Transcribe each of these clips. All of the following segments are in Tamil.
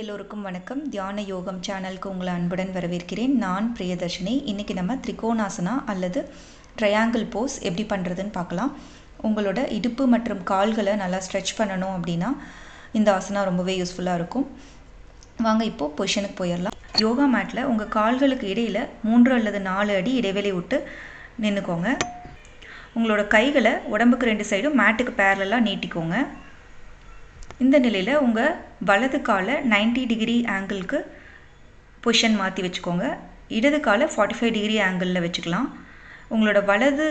எல்லோருக்கும் வணக்கம். தியான யோகம் சேனலுக்கு உங்களை அன்புடன் வரவேற்கிறேன். நான் பிரியதர்ஷினி. இன்றைக்கி நம்ம திரிகோணாசனா அல்லது ட்ரையாங்கிள் போஸ் எப்படி பண்ணுறதுன்னு பார்க்கலாம். உங்களோட இடுப்பு மற்றும் கால்களை நல்லா ஸ்ட்ரெச் பண்ணணும் அப்படின்னா இந்த ஆசனா ரொம்பவே யூஸ்ஃபுல்லாக இருக்கும். வாங்க இப்போது பொசிஷனுக்கு போயிடலாம். யோகா மேட்டில் உங்கள் கால்களுக்கு இடையில் மூன்று அல்லது நாலு அடி இடைவெளி விட்டு நின்றுக்கோங்க உங்களோட கைகளை உடம்புக்கு ரெண்டு சைடும் மேட்டுக்கு பேரலாக நீட்டிக்கோங்க. இந்த நிலையில் உங்கள் வலது காலை 90 டிகிரி ஆங்கிளுக்கு பொசிஷன் மாற்றி வச்சுக்கோங்க. இடது காலை ஃபார்ட்டி ஃபைவ் டிகிரி ஆங்கிளில் வச்சுக்கலாம். உங்களோட வலது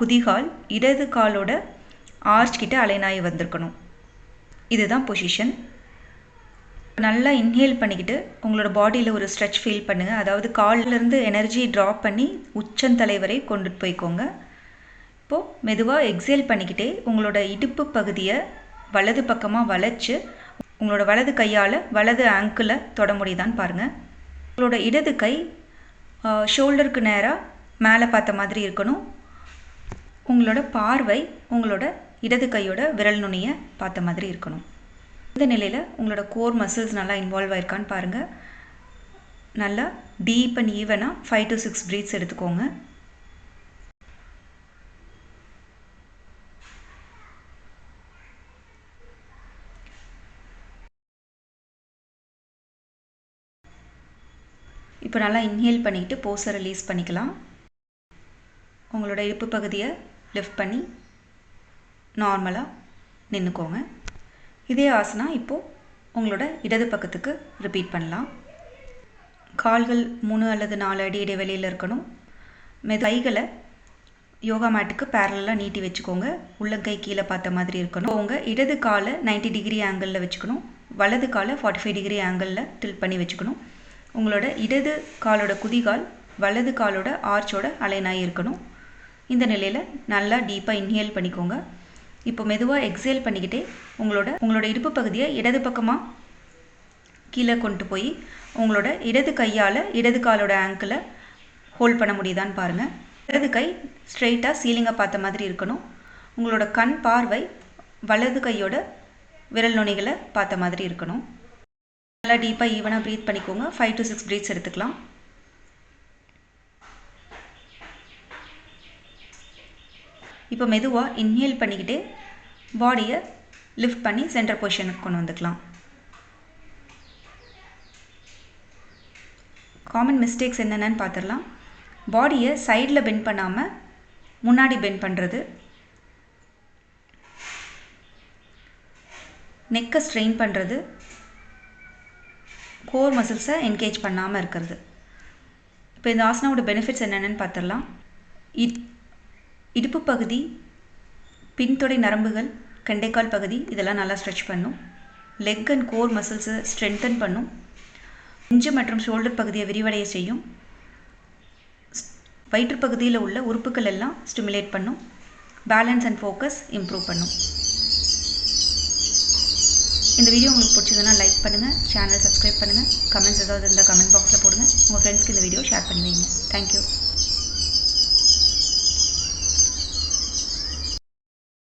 குதிகால் இடது காலோட ஆர்ச் கிட்ட அலைனாயி வந்திருக்கணும். இதுதான் பொசிஷன் நல்லா இன்ஹேல் பண்ணிக்கிட்டு உங்களோட பாடியில் ஒரு ஸ்ட்ரெச் ஃபீல் பண்ணுங்கள் அதாவது கால்லேருந்து எனர்ஜி ட்ராப் பண்ணி உச்சந்தலை வரை கொண்டுட்டு போய்க்கோங்க. இப்போது மெதுவாக எக்ஸேல் பண்ணிக்கிட்டே உங்களோட இடுப்பு பகுதியை வலது பக்கமாக வளைச்சு உங்களோட வலது கையால் வலது ஆங்கிளை தொட முடியுதான்னு பாருங்கள் உங்களோட இடது கை ஷோல்டருக்கு நேராக மேலே பார்த்த மாதிரி இருக்கணும். உங்களோட பார்வை உங்களோட இடது கையோட விரல் நுனியை பார்த்த மாதிரி இருக்கணும். இந்த நிலையில் உங்களோட கோர் மசில்ஸ் நல்லா இன்வால்வ் ஆயிருக்கான்னு பாருங்கள் நல்லா டீப் அண்ட் ஈவனாக ஃபைவ் டு சிக்ஸ் ப்ரீத்ஸ் எடுத்துக்கோங்க. இப்போ நல்லா இன்ஹேல் பண்ணிக்கிட்டு போஸை ரிலீஸ் பண்ணிக்கலாம். உங்களோட இடுப்பு பகுதியை லிஃப்ட் பண்ணி நார்மலாக நின்றுக்கோங்க இதே ஆசனா இப்போது உங்களோட இடது பக்கத்துக்கு ரிப்பீட் பண்ணலாம். கால்கள் மூணு அல்லது நாலு அடி இடைவெளியில் இருக்கணும். மெது கைகளை யோகா மேட்டுக்கு பேரலாக நீட்டி வச்சுக்கோங்க. உள்ளங்கை கீழே பார்த்த மாதிரி இருக்கணும். உங்கள் இடது காலை 90 டிகிரி ஆங்கிளில் வச்சுக்கணும். வலது காலை ஃபார்ட்டி ஃபைவ் டிகிரி ஆங்கிளில் டில் பண்ணி வச்சுக்கணும். உங்களோட இடது காலோட குதிகால் வலது காலோட ஆர்ச்சோட அலைனாக இருக்கணும். இந்த நிலையில் நல்லா டீப்பாக இன்ஹேல் பண்ணிக்கோங்க. இப்போ மெதுவாக எக்ஸேல் பண்ணிக்கிட்டே உங்களோட உங்களோட இடுப்பு பகுதியை இடது பக்கமாக கீழே கொண்டு போய் உங்களோட இடது கையால் இடது காலோட ஆங்கிளை ஹோல்ட் பண்ண முடியுதான்னு பாருங்கள் இடது கை ஸ்ட்ரெயிட்டாக சீலிங்கை பார்த்த மாதிரி இருக்கணும். உங்களோட கண் பார்வை வலது கையோட விரல் நுனிகளை பார்த்த மாதிரி இருக்கணும். நல்லா டீப்பாக ஈவனாக ப்ரீத் பண்ணிக்கோங்க. ஃபைவ் டு சிக்ஸ் ப்ரீத்ஸ் எடுத்துக்கலாம். இப்போ மெதுவாக இன்ஹேல் பண்ணிக்கிட்டே பாடியை லிஃப்ட் பண்ணி சென்டர் பொசிஷனுக்கு கொண்டு வந்துக்கலாம். காமன் மிஸ்டேக்ஸ் என்னென்னு பார்த்துடலாம் பாடியை சைடில் பெண்ட் பண்ணாமல் முன்னாடி பெண்ட் பண்ணுறது நெக்கை ஸ்ட்ரெயின் பண்ணுறது கோர் மசில்ஸை என்கேஜ் பண்ணாமல் இருக்கிறது. இப்போ இந்த ஆசனாவோட பெனிஃபிட்ஸ் என்னென்னு பார்த்துடலாம். இட் இடுப்பு பகுதி பின்தொடை நரம்புகள் கண்டைக்கால் பகுதி இதெல்லாம் நல்லா ஸ்ட்ரெச் பண்ணும். லெக் அண்ட் கோர் மசில்ஸை ஸ்ட்ரென்தன் பண்ணும். நெஞ்சு மற்றும் ஷோல்டர் பகுதியை விரிவடைய செய்யும். வயிற்று பகுதியில் உள்ள உறுப்புகள் எல்லாம் ஸ்டிமுலேட் பண்ணும். பேலன்ஸ் அண்ட் ஃபோக்கஸ் இம்ப்ரூவ் பண்ணும். இந்த வீடியோ உங்களுக்கு பிடிச்சதுன்னா லைக் பண்ணுங்கள் சேனல் சப்ஸ்கிரைப் பண்ணுங்கள் கமெண்ட்ஸ் ஏதாவது இருந்தால் கமெண்ட் பாக்ஸில் போடுங்க. உங்கள் ஃப்ரெண்ட்ஸ்க்கு இந்த வீடியோ ஷேர் பண்ணி வைங்க. தேங்க்யூ